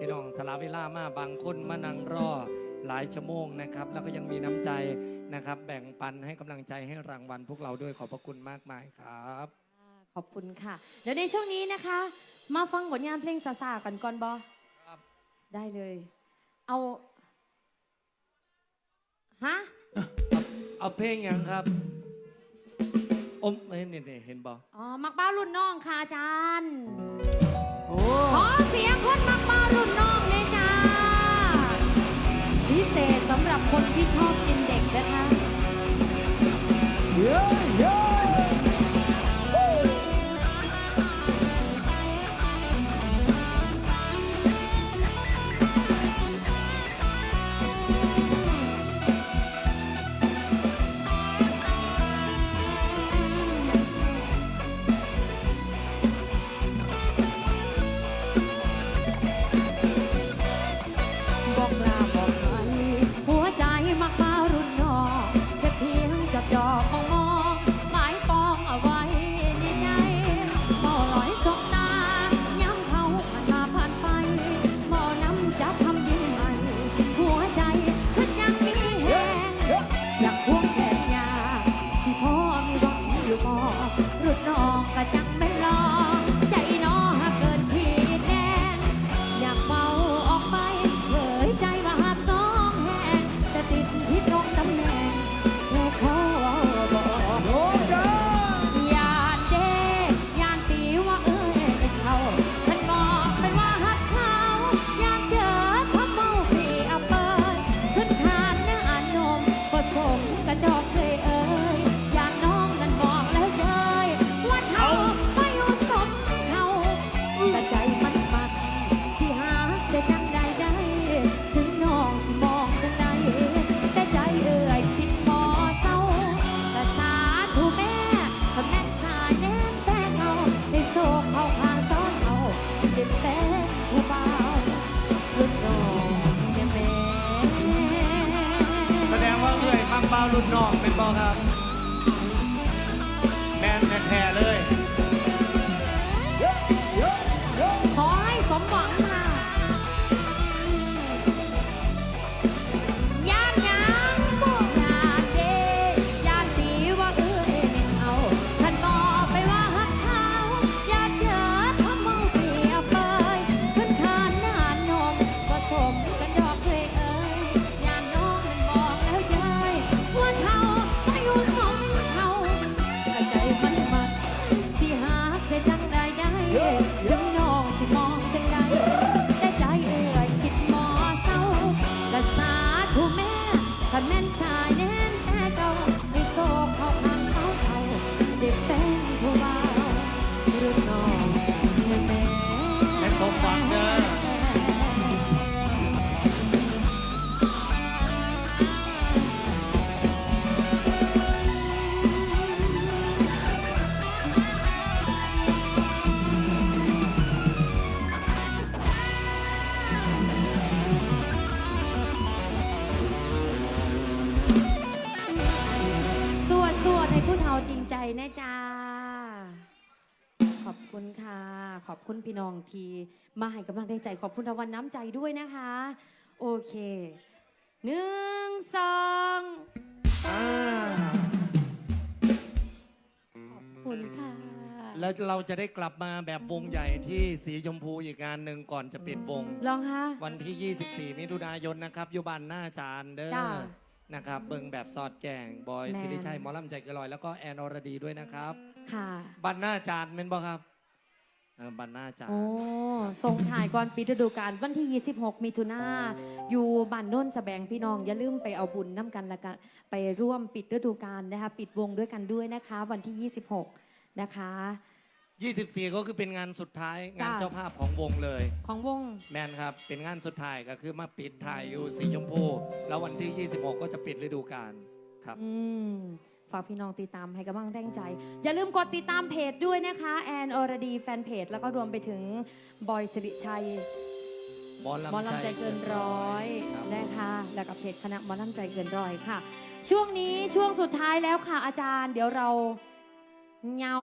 พี่น้องสละเวลามาบางคนมานั่งรอหลายชั่วโมงนะครับ แล้วก็ยังมีน้ำใจนะครับ แบ่งปันให้กำลังใจให้รางวัลพวกเราด้วยขอบพระคุณมากมายครับ ขอบคุณค่ะ เดี๋ยวในช่วงนี้นะคะ มาฟังผลงานเพลงซาซากันก่อนบอครับ ได้เลย เอาฮะเอาเพลงยังครับ อมเอ้ยนี่นี่เห็นบ่อ๋อมักบ้ารุ่นน้องค่ะอาจารย์ คนที่ชอบกินเด็กนะคะ หวังอยู่บ่รุ่นน้องก็จังไม่ลอง ใจน้อหากเกินพี่แดนอยากเมาออกไปเผยใจว่าหักน้องแหงแต่ติดที่ตรงตำแหน่งผู้ขอบอกยานเด้ยานตีว่าเอ้ยเขาท่านบอกไปว่าหักเขายากเจอเขาเมาปียเปยขึ้นทานหน้าอานมผสมกันดอก รุ่นน้องเป็นบอครับ ถึงน้องสิมองจังใดแต่ใจเอ่ยคิดมอเศร้าและสาธุแม่คันแม่นสายแน่นแต่เก่าให้โศกเขาทางเศร้าเขา ใจแน่จ้า ขอบคุณค่ะ ขอบคุณพี่น้องที่มาให้กำลังใจขอบคุณรางวัลน้ำใจด้วยนะคะ โอเคหนึ่งสองอ่าขอบคุณค่ะ แล้วเราจะได้กลับมาแบบวงใหญ่ที่สีชมพูอีกงานหนึ่งก่อนจะปิดวง ลองคะวันที่ 24 มิถุนายนนะครับอยู่บ้านหน้าจานเด้อ จ้า นะครับเบิ่งแบบสอดแกงบอยแม่น สิริชัยหมอลำใจเกนลอยแล้วก็แอนอรดีด้วยนะครับค่ะบ้านหน้าจานเป็นบ่ครับเออบ้านหน้าจาน โอ้ส่งถ่ายก่อนปิดฤดูกาลวันที่ 26 มิถุนาอยู่บ้านโน้นสะแบงพี่น้อง อย่าลืมไปเอาบุญน้ำกันและกัน ไปร่วมปิดฤดูกาลนะคะ ปิดวงด้วยกันด้วยนะคะ วันที่ 26 นะคะ 24 ก็คือเป็นงานสุดท้ายงานจ้าเจ้าภาพของวงเลย ของวง แมนครับ เป็นงานสุดท้ายก็คือมาปิดถ่ายอยู่สีชมพู แล้ววันที่ 26 ก็จะปิดฤดูกาลครับ อืม ฝากพี่น้องติดตามให้กำลังแรงใจ อย่าลืมกดติดตามเพจด้วยนะคะ แอนอรดีแฟนเพจ แล้วก็รวมไปถึง บอยสิริชัยหมอหมอลำลำใจเกินร้อยครับ นะคะ แล้วกับเพจคณะหมอลำใจเกินร้อยค่ะ ช่วงนี้ช่วงสุดท้ายแล้วค่ะอาจารย์ เดี๋ยวเราเงา